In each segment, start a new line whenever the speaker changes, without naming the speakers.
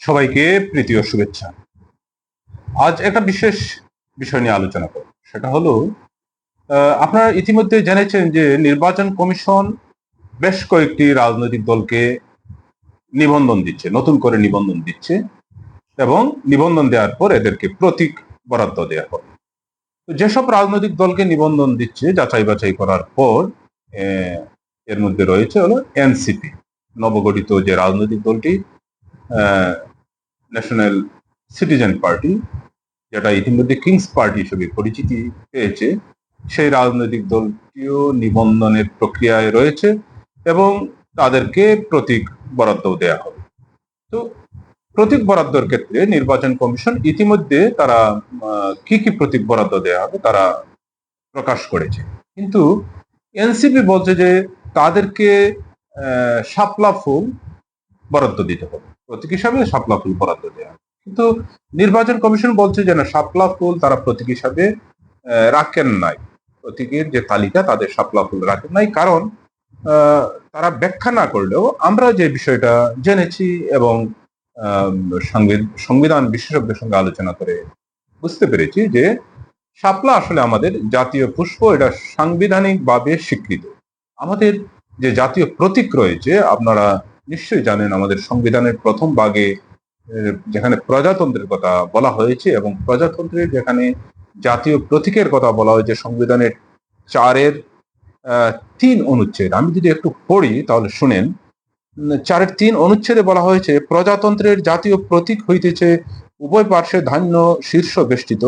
সবাইকে প্রীতি ও শুভেচ্ছা। আজ একটা বিশেষ বিষয় নিয়ে আলোচনা করব। সেটা হলো আপনারা ইতিমধ্যে জেনেছেন যে নির্বাচন কমিশন বেশ কয়েকটি রাজনৈতিক দলকে নিবন্ধন দিচ্ছে, নতুন করে নিবন্ধন দিচ্ছে এবং নিবন্ধন দেওয়ার পর এদেরকে প্রতীক বরাদ্দ দেওয়া হবে তো যেসব রাজনৈতিক দলকে নিবন্ধন দিচ্ছে, যাচাই বাছাই করার পর এর মধ্যে রয়েছে হলো এনসিপি, নবগঠিত যে রাজনৈতিক দলটি ন্যাশনাল সিটিজেন পার্টি যেটা ইতিমধ্যে কিংস পার্টি হিসেবে পরিচিতি পেয়েছে, সেই রাজনৈতিক দলটিও নিবন্ধনের প্রক্রিয়ায় রয়েছে এবং তাদেরকে প্রতীক বরাদ্দ দেয়া হবে। তো প্রতীক বরাদ্দর ক্ষেত্রে নির্বাচন কমিশন ইতিমধ্যে তারা কি কি প্রতীক বরাদ্দ দেওয়া হবে তারা প্রকাশ করেছে। কিন্তু এনসিপি বলছে যে তাদেরকে শাপলা ফুল বরাদ্দ দিতে হবে। প্রতীক হিসাবে শাপলা ফুল বরাদ্দ দেওয়া কিন্তু নির্বাচন কমিশন বলছে যে না, শাপলা ফুল তারা প্রতীক হিসাবে রাখেন নাই। প্রতীকের যে তালিকা, তাদের শাপলা ফুল রাখেন নাই। কারণ তারা ব্যাখ্যা না করলেও আমরা যে বিষয়টা জেনেছি এবং সংবিধান বিশেষজ্ঞের সঙ্গে আলোচনা করে বুঝতে পেরেছি যে শাপলা আসলে আমাদের জাতীয় পুষ্প, এটা সাংবিধানিকভাবে স্বীকৃত। আমাদের যে জাতীয় প্রতীক রয়েছে, আপনারা নিশ্চয়ই জানেন, আমাদের সংবিধানের প্রথম ভাগে যেখানে প্রজাতন্ত্রের কথা বলা হয়েছে এবং প্রজাতন্ত্রের যেখানে জাতীয় প্রতীকের কথা বলা হয়েছে, সংবিধানের চারের তিন অনুচ্ছেদ। আমি যদি একটু পড়ি তাহলে শুনেন। চারের তিন অনুচ্ছেদে বলা হয়েছে, প্রজাতন্ত্রের জাতীয় প্রতীক হইতেছে উভয় পার্শ্বে ধান্য শীর্ষ বেষ্টিত,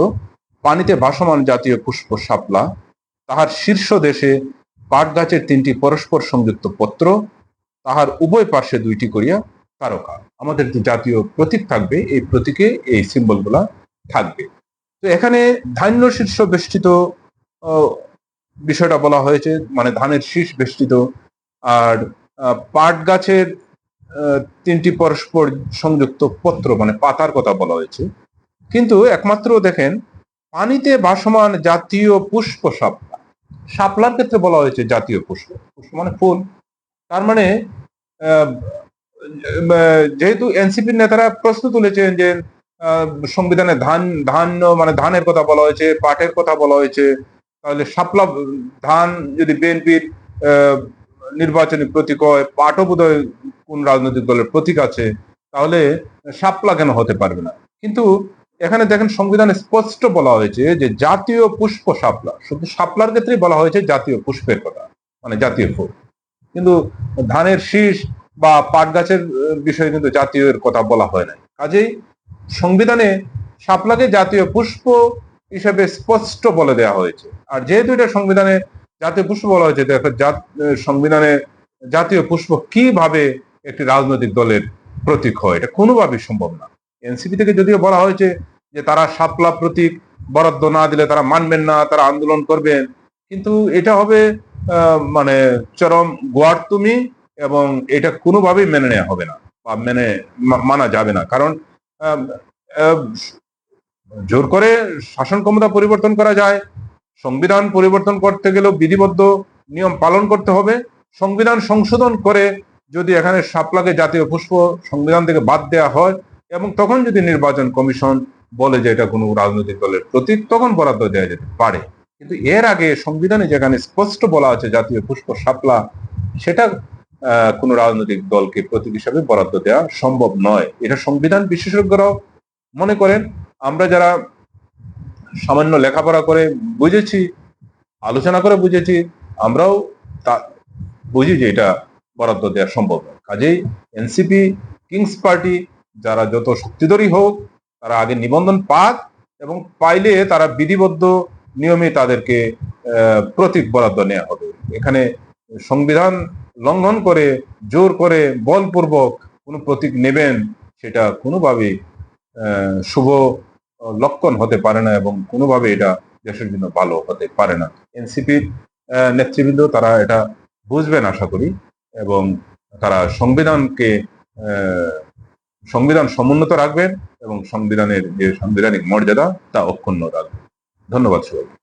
পানিতে ভাসমান জাতীয় পুষ্প শাপলা। তাহার শীর্ষ দেশে পাট গাছের তিনটি পরস্পর সংযুক্ত পত্র তাহার উভয় পার্শ্বে দুইটি করিয়া তারকা আমাদের যে জাতীয় প্রতীক থাকবে, এই প্রতীকে এই সিম্বলগুলা থাকবে। তো এখানে ধান্য শীর্ষ বেষ্টিত বিষয়টা বলা হয়েছে মানে ধানের শীষ বেষ্টিত। আর পাট গাছের তিনটি পরস্পর সংযুক্ত পত্র মানে পাতার কথা বলা হয়েছে। কিন্তু একমাত্র দেখেন, পানিতে ভাসমান জাতীয় পুষ্প শাপলা শাপলার ক্ষেত্রে বলা হয়েছে জাতীয় পুষ্প। পুষ্প মানে ফুল। তার মানে যেহেতু এনসিপির নেতারা প্রশ্ন তুলেছেন যে সংবিধানে ধান ধান মানে ধানের কথা বলা হয়েছে, পাটের কথা বলা হয়েছে, তাহলে শাপলা ধান যদি বিএনপির নির্বাচনী প্রতীক হয়, পাটও বোধহয় কোন রাজনৈতিক দলের প্রতীক আছে, তাহলে শাপলা কেন হতে পারবে না? কিন্তু এখানে দেখেন সংবিধানে স্পষ্ট বলা হয়েছে যে জাতীয় পুষ্প শাপলা শুধু শাপলার ক্ষেত্রেই বলা হয়েছে জাতীয় পুষ্পের কথা মানে জাতীয় ফুল কিন্তু ধানের শীষ বা পাট গাছের বিষয়ে কিন্তু জাতীয় এর কথা বলা হয় না কাজেই সংবিধানে শাপলাকে জাতীয় পুষ্প হিসেবে স্পষ্ট বলে দেওয়া হয়েছে। আর যেহেতু এটা সংবিধানে জাতীয় পুষ্প বলা হয়েছে সংবিধানে জাতীয় পুষ্প কীভাবে একটি রাজনৈতিক দলের প্রতীক হয়, এটা কোনোভাবেই সম্ভব না। এনসিপি থেকে যদিও বলা হয়েছে যে তারা শাপলা প্রতীক, বরাদ্দ না দিলে তারা মানবেন না, তারা আন্দোলন করবেন, কিন্তু এটা হবে মানে চরম গোয়ার তুমি এবং এটা কোনোভাবেই মেনে নেওয়া হবে না বা মেনে মানা যাবে না। কারণ জোর করে শাসন ক্ষমতা পরিবর্তন করা যায়, সংবিধান পরিবর্তন করতে গেলেও বিধিবদ্ধ নিয়ম পালন করতে হবে, সংবিধান সংশোধন করে যদি এখানে শাপলাকে জাতীয় পুষ্প সংবিধান থেকে বাদ দেওয়া হয় এবং তখন যদি নির্বাচন কমিশন বলে যে এটা কোনো রাজনৈতিক দলের প্রতীক, তখন বরাদ্দ দেওয়া যেতে পারে। কিন্তু এর আগে সংবিধানে যেখানে স্পষ্ট বলা আছে জাতীয় পুষ্প শাপলা, সেটা কোনো রাজনৈতিক দলকে প্রতীক হিসাবে বরাদ্দ দেওয়া সম্ভব নয়। এটা সংবিধান বিশেষজ্ঞরাও মনে করেন। আমরা যারা সামান্য লেখাপড়া করে বুঝেছি, আলোচনা করে বুঝেছি, আমরাও তা বুঝি যে এটা বরাদ্দ দেওয়া সম্ভব নয়। কাজেই এনসিপি কিংস পার্টি যারা যত শক্তিধরী হোক, তারা আগে নিবন্ধন পাক এবং পাইলে তারা বিধিবদ্ধ নিয়মে তাদেরকে প্রতীক বরাদ্দ নেওয়া হবে। এখানে সংবিধান লঙ্ঘন করে, জোর করে, বলপূর্বক কোনো প্রতীক নেবেন, সেটা কোনোভাবেই শুভ লক্ষণ হতে পারে না এবং কোনোভাবে এটা দেশের জন্য ভালো হতে পারে না। এনসিপির নেতৃবৃন্দ তারা এটা বুঝবেন আশা করি এবং তারা সংবিধানকে সংবিধান সমুন্নত রাখবেন এবং সংবিধানের যে সাংবিধানিক মর্যাদা তা অক্ষুণ্ণ রাখবেন। ধন্যবাদ সবাই